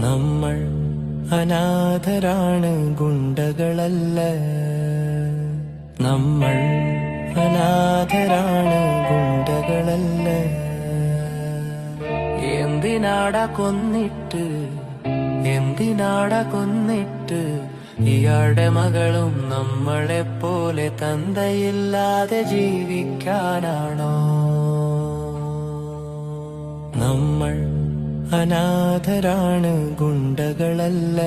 നമ്മൾ അനാഥരാണ് ഗുണ്ടകളല്ല. നമ്മൾ അനാഥരാണ് ഗുണ്ടകളല്ല. എന്തിനാട കൊന്നിട്ട്? എന്തിനാട കൊന്നിട്ട്? ഇയാളുടെ മകളും നമ്മളെ പോലെ തന്തയില്ലാതെ ജീവിക്കാനാണോ? നമ്മൾ അനാഥരാണ് ഗുണ്ടകളല്ല.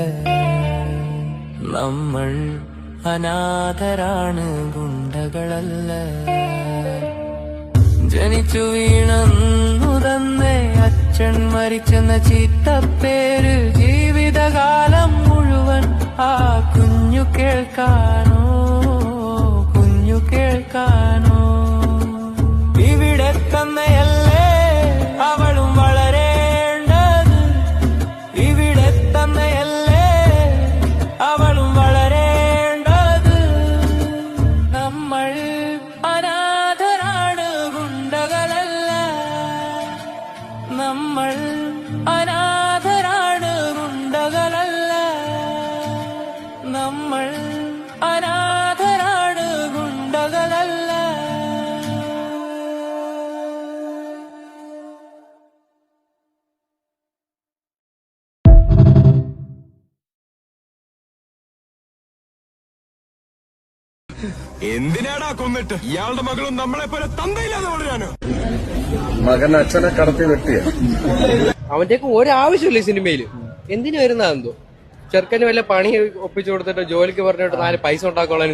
നമ്മൾ അനാഥരാണ് ഗുണ്ടകളല്ല. ജനിച്ചു വീണന്നു തന്നെ അച്ഛൻ മരിച്ചെന്ന ചീത്തപ്പേര് ജീവിതകാലം മുഴുവൻ ആ കുഞ്ഞു കേൾക്കാനോ കുഞ്ഞു കേൾക്കാനോ. ഇവിടെ തന്നെയല്ലേ നമ്മൾ അനാഥരാണ് ഗുണ്ടകളല്ല. നമ്മൾ അനാഥരാണ് ഗുണ്ടകളല്ല. എന്തിനാടാ കൊന്നിട്ട്? ഇയാളുടെ മകളും നമ്മളെ പോലെ തന്തയില്ലാതെ വളരാനോ? മകൻ അച്ഛനെ കടത്തി വെട്ടിയ. അവന്റെയൊക്കെ ഒരാവശ്യമില്ല ഈ സിനിമയിൽ എന്തിനു വരുന്നതെന്തോ? ചെറുക്കന് വല്ല പണി ഒപ്പിച്ചു കൊടുത്തിട്ട് ജോലിക്ക് പറഞ്ഞിട്ട് നാല് പൈസ ഉണ്ടാക്കാനുള്ള